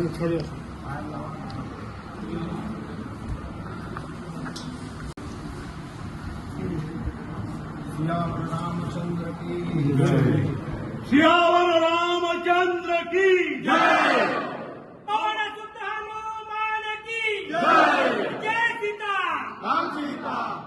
सियावर रामचंद्र की सियावर रामचंद्र की जय। पवन सुत हनुमान की जय। जय सीता। राम सीता।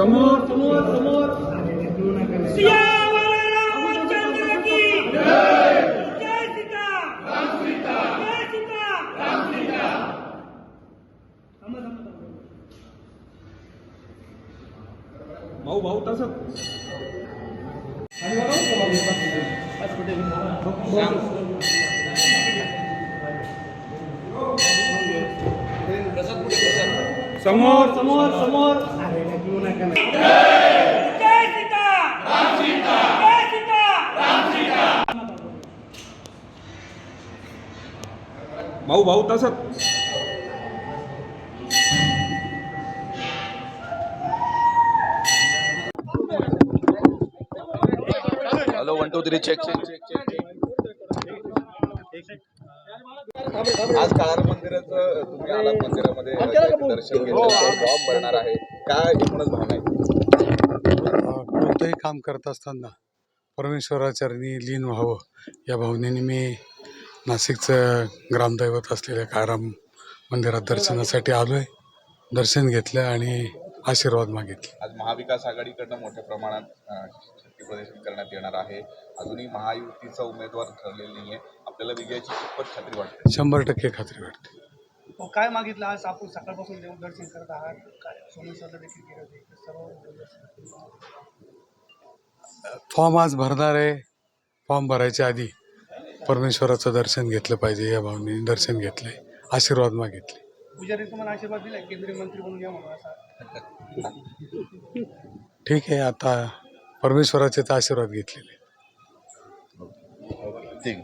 समोर समोर समोर सियावर रामचंद्र की जय जय सीता जय सीता भाऊ भाऊ तसं समोर समोर समोर जय सीता जय सीता भाऊ भाऊ तसं hello one two three check check check check आज काळार मंदिराचं तुम्ही आलात मंदिरामध्ये दर्शन घेतलं बॉम्ब भरणार आहे. काय एकूणच आहे. कोणतंही काम करत असताना परमेश्वराचरणी लीन व्हावं या भावनेने मी नाशिकचं ग्रामदैवत असलेल्या काळाराम मंदिरात दर्शनासाठी आलो आहे दर्शन घेतलं आणि आशीर्वाद मागितले. आज महाविकास आघाडीकडनं मोठ्या प्रमाणात अं, शक्ती प्रदर्शन करण्यात येणार आहे. अजूनही महायुतीचा उमेदवार ठरलेला नाहीये. आपल्याला विजयाची कितपत खात्री वाटते. शंभर टक्के खात्री वाटते. काय मागितलं? आज आपण सकाळपासून देव दर्शन करत आहात. काय? सोमेश्वरला देखील केलं होते. सर्व फॉर्म आज भरणार आहे. फॉर्म भरायच्या आधी परमेश्वराचं दर्शन घेतलं पाहिजे या भावनेने दर्शन घेतलंय. आशीर्वाद मागितले. पुजारी तुम्हाला आशीर्वाद दिला केंद्रीय मंत्री म्हणून या म्हणून असा. ठीक आहे आता परमेश्वराचे तर आशीर्वाद घेतलेले. ठीक